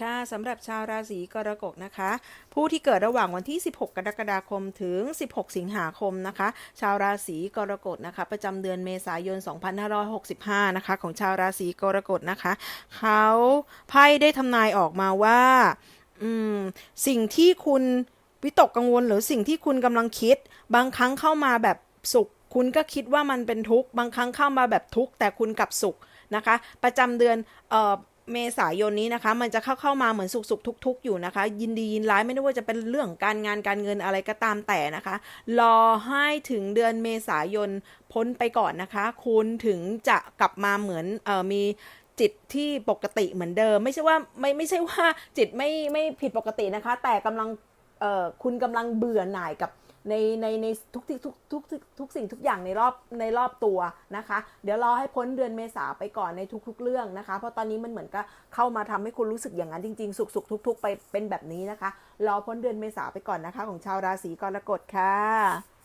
ค่ะสำหรับชาวราศีกรกฎนะคะ ผู้ที่เกิดระหว่างวันที่ 16 กรกฎาคมถึง 16 สิงหาคมนะคะ ชาวราศีกรกฎนะคะ ประจำเดือนเมษายน 2565 นะคะ ของชาวราศีกรกฎนะคะ เขาไพ่ได้ทำนายออกมาว่าสิ่งที่คุณวิตกกังวลหรือสิ่งที่คุณกำลังคิด บางครั้งเข้ามาแบบสุข คุณก็คิดว่ามันเป็นทุกข์บางครั้งเข้ามาแบบทุกข์แต่คุณกลับสุขนะคะ ประจำเดือนเออ เมษายนนี้นะคะ มันจะเข้าเข้ามาเหมือนสุกสุกทุกทุก ๆ อยู่นะคะ ยินดียินร้ายไม่ได้ว่าจะเป็นเรื่องการงานการเงินอะไรก็ตามแต่นะคะ รอให้ถึงเดือนเมษายนพ้นไปก่อนนะคะ คุณถึงจะกลับมาเหมือนเออมีจิตที่ปกติเหมือนเดิม ไม่ใช่ว่าไม่ไม่ใช่ว่าจิตไม่ไม่ผิดปกตินะคะ แต่กำลังเอ่อคุณกำลังเบื่อหน่ายกับ ในในในทุกทุกทุกทุกทุกสิ่งทุกอย่างในรอบในรอบตัวนะคะ เดี๋ยวรอให้พ้นเดือนเมษาไปก่อนในทุก ๆ เรื่องนะคะ เพราะตอนนี้มันเหมือนกับเข้ามาทำให้คุณรู้สึกอย่างนั้นจริง ๆ สุขสุขทุก ๆ ไปเป็นแบบนี้นะคะ รอพ้นเดือนเมษาไปก่อนนะคะ ของชาวราศีกรกฎค่ะ